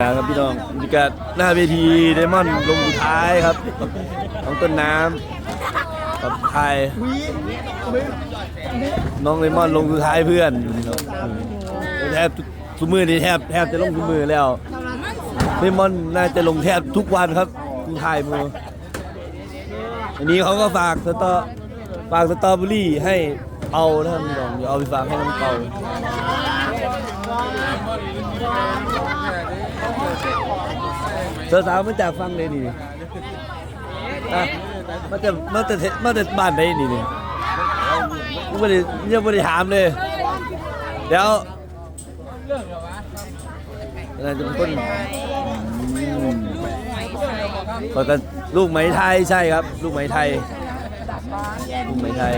ครับพี่น้องบรรยากาศหน้าเวทีไดมอนด์ลงสุดท้ายครับน้องต้นน้ำกับไทยน้องไดมอนด์ลงสุดท้ายเพื่อนแทบทุกมือนี่แทบแทบจะลงทุกมือแล้วไดมอนด์น่าจะลงแทบทุกวันครับทุกทายมืออันนี้เขาก็ฝากสตอฝากสตอเบอรี่ให้เอานะครับพี่น้องเดี๋ยวเอาไปฝากให้น้องเปา เธอ สาวๆมาจากฟังเลยนี่อะมาจากมาจากมาจากบ้านไหนนี่นี่ยังไม่ได้ยังไม่ได้ถามเลย เดี๋ยวอะไรจะเป็นคนอืมขอกันลูกไหมไทยใช่ครับ ลูกไหมไทย ลูกไหมไทย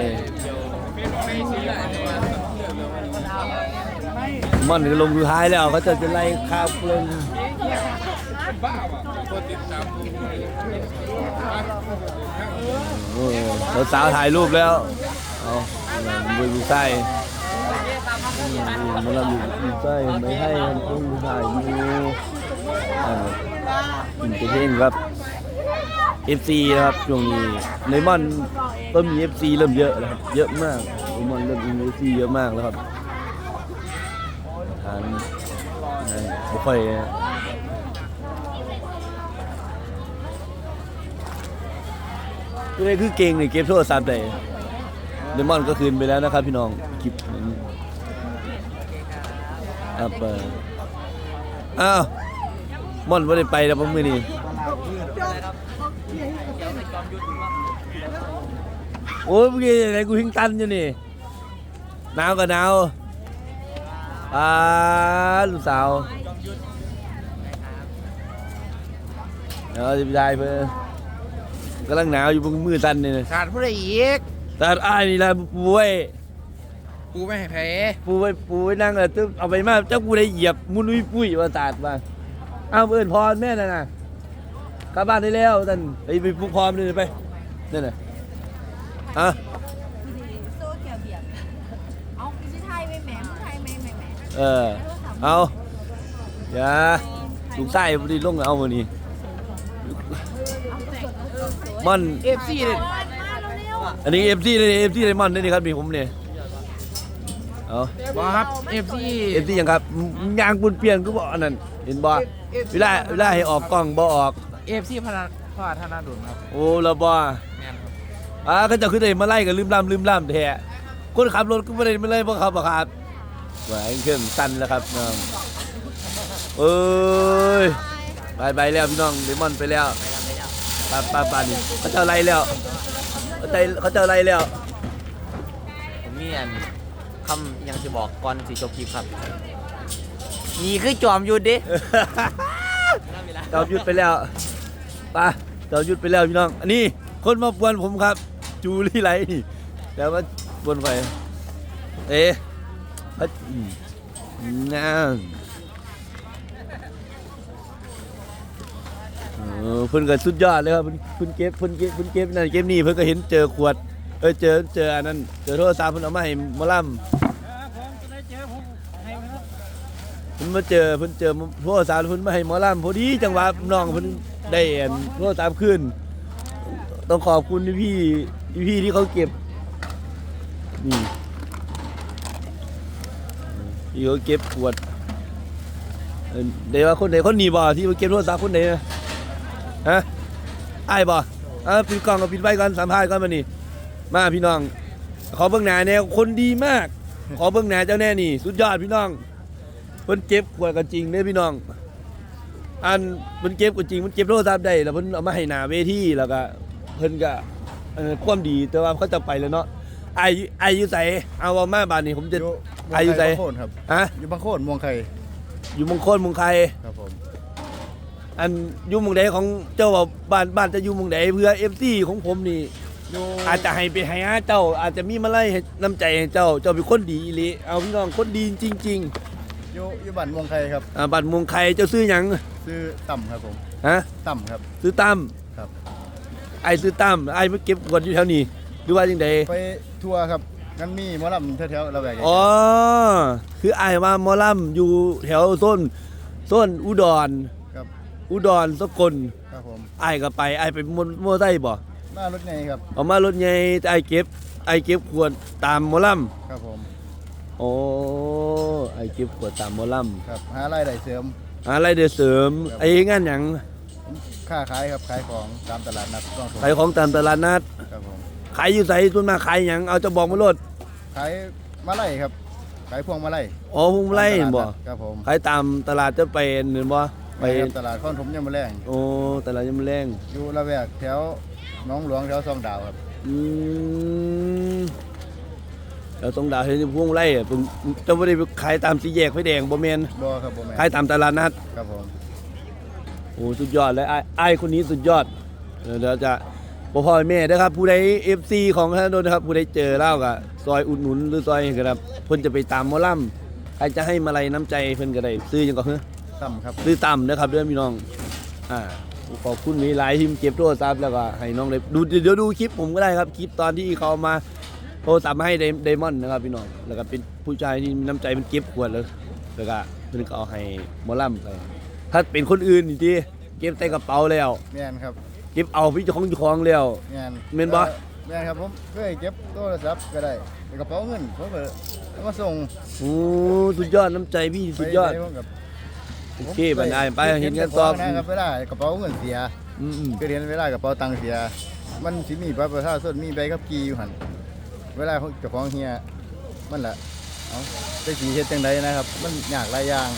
ม่อนก็ลงสุดท้ายแล้วเขาจะจะไล่ข้าวเพลิ นโอ้เราสาวถ่ายรูปแล้วเอาดูดูไส้มันเราอยู่ดูไส้ไม่ให้ต้องดูถ่ายอยู่อ่าอินเตอร์เทนครับ FC นะครับช่วงนี้ในมอนเริ่มมี FC เริ่มเยอะแล้วครับเยอะมากในมอนเริ่มมี FC เยอะมากแล้วครับทานไม่ค่อย คือคือเก่งในเกมโทรศัพท์ได้เดมอนก็คืนไปแล้วนะครับพี่น้องคลิปนั้นครับอ้าวมอนไม่ได้ไปแล้วผมมือนี้โอ้ยเมื่อกี้ไหนกูหิงตันอยู่นี่หนาวก็หนาวอ่าลูกสาวเดี๋ยวจะไปได้เพื่อ กำลังหนาวอยู่บนมือตันนี่นะขาดผู้ใดอีกแต่อ้ายนี่แหละปูไว้กูไม่ให้แพ้ปูไว้ปูไว้นั่งเลยตึ๊บเอาไปมาเจ้ากูได้เหยียบมุนอุ้ยปุ้ยมาตาดมาเอาเอินพรแม่น่ะนะกลับบ้านได้แล้วท่านไปไปปลุกพรเลยไปนั่นน่ะอะโซ่เขียวเบียบเอาไม่ใช่ไทยไม่แหมไม่ไทยไม่แหมแหมเออเอาอย่าลูกไส้พอดีลงเอามานี่ มันเอฟซีเลยมาเร็วอันนี้เอฟซีเลยเอฟซีเลยมันนี่ครับมีผมเนี่ยเอาบอครับเอฟซีเอฟซียังครับยางปุนเปลี่ยนก็บอกอันนั้นเห็นบ่เวลาเวลาให้ออกกล้องบ่ออกเอฟซีพนันพาธนาดุลครับโอ้ละบ่แมนครับอ่าก็จะขึ้นได้มาไล่กันลืมล่ำลืมล่ำแท้คนขับรถก็ไม่ได้ไม่ไล่พวกเขาปะครับหวานเครื่องตันแล้วครับน้องเอ้ยไปไปแล้วพี่น้องเดมอนไปแล้ว ปาปาปานี่เขาเจ้าไล่แล้วเขาเจ้าเขาเจ้าไล่แล้วผมมีอันคำยังจะบอกก่อนสิจบคลิปครับนี่คือจอมยุทธดิเจ้าหยุดไปแล้วไปเจ้าหยุดไปแล้วพี่น้อง อันนี้คนมาปวนผมครับ จูรี่ไรนี่แล้วมาปวนไปเอ๊ะพัดอืมน่าเออเพิ่นก็สุดยอดเลยครับเพิ่นเพิ่นเก็บเพิ่นเก็บเพิ่นเก็บนั่นเก็บนี่เพิ่นก็เห็นเจอขวด เออเจอเจออันนั้นเจอโทรศัพท์เพิ่นเอามาให้หมอลำเพิ่นมาเจอเพิ่นเจอโทรศัพท์เพิ่นมาให้หมอลำพอดีจังหวะน้องเพิ่นได้อันโทรศัพท์ขึ้น ต้องขอบคุณพี่พี่พี่ที่เขาเก็บนี่ที่เขาเก็บขวดเอิ่นเดี๋ยวว่าคนไหนคนหนีบ่ที่มาเก็บโทรศัพท์คนไหนนะ ฮะอ้ายบ่อะปิดกล้องกับปิดไว้ก่อนสัมภาษณ์ก่อนมานี่มาพี่น้อง ขอเบื้องหน้าแนวคนดีมาก ขอเบื้องหน้าเจ้าแน่นี่ สุดยอดพี่น้องเพิ่นเก็บขวดกันจริงเด้อพี่น้อง อันเพิ่นเก็บกันจริงเพิ่นเก็บโทรศัพท์ได้แล้วเพิ่นเอามาให้หน้าเวทีแล้วก็เพิ่นก็เอ่อความดีแต่ว่าเขาจะไปแล้วเนาะไอ้ไอ้อยู่ไสเอาว่ามาบานนี้ผมจะ อายุไสบางโคนครับฮะอยู่บางโคนมวงไข่อยู่มงคลมงไคครับผม อันอยู่หมองใดของเจ้าว่าบ้านบ้านจะอยู่หมองใดเพื่อ FC ของผมนี่อยู่อาจจะให้ไปให้หาเจ้า อาจจะมีมาไล่ให้น้ำใจให้เจ้าเจ้าเป็นคนดีอีหลีเอาพี่น้องคนดีจริงอยู่อยู่บ้านมวงไข่ครับ ๆอ่าบ้านเมองไคเจ้าซื้อหยังซื้อต่ำครับผมฮะต่ำครับ ซื้อตั้มครับ ไอ้ซื้อตั้มไอ้มาเก็บขวดอยู่แถวนี้หรือว่าจังใด ไปทัวร์ครับงั้นมีหมอลำแถวๆระแวกนี้อ๋อ คือไอ้ว่าหมอลำอยู่แถวโซนส่วนอุดรครับ อุดรสกลครับผมไอ้ายก็ไปไอ้ายไปมอมอไซค์บ่หน้ารถไงครับ เอามารถใหญ่แต่ไอ้ายเก็บไอ้ายเก็บขวดตามหมอลครับผมำโอ้ไอ้ายเก็บขวดตามหมอลครับ หารายได้เสริมำอะไรเดือเสริมครับไอ้งานหยังค่าขายครับขายของตามตลาดนัดต้องขายของตามตลาดนัดครับผมขายอยู่ไสส่วนมากขายหยังเอาจะบอกมาโลดขายมาไล่ครับ ขายพวงมาไล่อ๋อพุ่มไล่เห็นบ่ตามตลาดนัดครับผมขายตามตลาดจะไปเห็นบ่ ไปไปตลาดข้อนถมยามมะแรงโอ้ตลาดยามแรงอยู่ละแวกแถวหน้องหลวงแถวซองดาวครับอืมแล้วตรงดาวเห็นพวงไล่อะผมจะบ่ได้ไปขายตามสี่แยกไฟแดงบ่แม่นบ่ครับบ่แม่นขายตามตลาดนัด ครับผม โอ้สุดยอดเลยไอ้ไอ้ายคนนี้สุดยอดเออเดี๋ยวจะบ่พ่อแม่นะครับ ผู้ใด FC ของท่านโดนนะครับ ผู้ใดเจอเล่าก็ซอยอุดหนุนหรือซอยก็ครับเพิ่นจะไปตามหมอลำใครจะให้มาลัยน้ำใจเพิ่นก็ได้ซื้อหยังก็เฮ้อ ต่ำครับซื้อต่ำนะครับเด้อพี่น้องอ่าขอบคุณมีหลายทีมเก็บโทรศัพท์แล้วก็ให้น้องได้ดูเดี๋ยวดูคลิปผมก็ได้ครับคลิปตอนที่เขามาโทรศัพท์มาให้ไดมอนด์นะครับพี่น้องแล้วก็เป็นผู้ชายที่มีน้ำใจเป็นเก็บขวดเลยแล้วก็เพิ่นก็เอาให้หมอลำไปถ้าเป็นคนอื่นนี่ทีเก็บใส่กระเป๋าแล้ว แม่นครับเก็บเอาพี่เจ้าของเจ้าของแล้ว แม่นแม่นบ่ แม่นครับผมเคยเก็บโทรศัพท์ก็ได้ในกระเป๋าเงินผมก็เอามาส่งโอ้สุดยอดน้ำใจพี่สุดยอด ไปผมกับ โอเคบันไดไปเห็นกันตอบนะครับเวลากระเป๋าเงินเสียอืมอืมคือเห็นเวลากระเป๋าตังค์เสีย มันสิมีบัตรประชาชนมีใบขับขี่อยู่หั่นเวลาเขาเจ้าของเฮียมันละเอ้าจะสิเฮ็ดจังไดนะครับ มันยากหลายอย่าง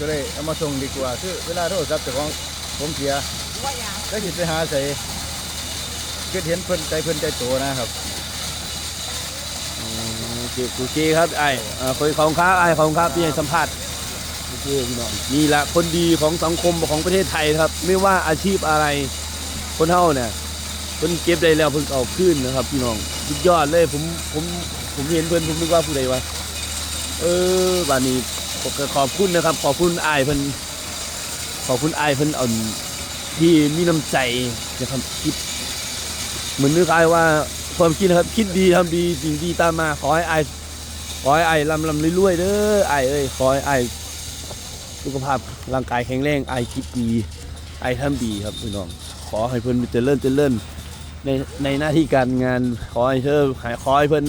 ก็เลยเอามาส่งดีกว่าคือเวลาโทรศัพท์เจ้าของผมเสียก็สิไปหาใส่คือเห็นเพิ่นใจเพิ่นใจโตนะครับโอเคโอเคครับไอ้เอ่อคุยของครับไอ้ของครับที่ให้สัมภาษณ์ โอเคพี่น้องนี่แหละคนดีของสังคมของประเทศไทยครับ ไม่ว่าอาชีพอะไรคนเฮาเนี่ยเพิ่นเก็บได้แล้วเพิ่นเอาขึ้นนะครับ พี่น้องสุดยอดเลยผมผมผมเห็นเพิ่นผมนึกว่าผู้ใดวะเออบ้านนี้ผมก็ขอบคุณนะครับ ขอบคุณไอ้ายเพิ่นขอบคุณไอ้ายเพิ่นเอาที่มีน้ำใจนะครับคิดเหมือนนึกอายว่าความคิดนะครับ คิดดีทำดีสิ่งดีตามมาขอให้ไอายขอให้ไอายลำลำรวยๆเด้อไอายเอ้ยขอให้ไอาย สุขภาพร่างกายแข็งแรงไอคิดดีไอทำดีครับพี่น้อง ขอให้เพิ่นเจริญเจริญในในหน้าที่การงานขอให้เธอขายขอให้เพิ่น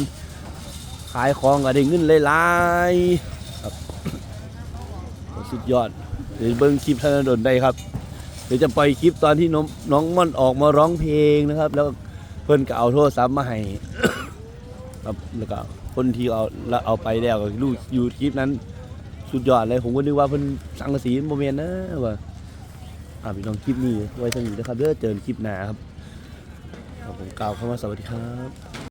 ขายของก็ได้เงินหลายๆครับสุดยอดเดี๋ยวเบิ่งคลิปธนดลได้ครับเดี๋ยวจะปล่อยคลิปตอนที่น้องน้องม่อนออกมาร้องเพลงนะครับ แล้วเพิ่นก็เอาโทรศัพท์มาให้ครับแล้วก็คนที่เอาแล้วเอาไปแล้วก็ดูอยู่คลิปนั้น สุดยอดเลยผมก็นึกว่าเพิ่นสังกะสีโมเมนต์นะว่าอ่าพี่น้องคลิปนี้ไว้สนุกนะครับเด้อเจอกันคลิปหน้าครับขอบผมกล่าวคำว่าสวัสดีครับ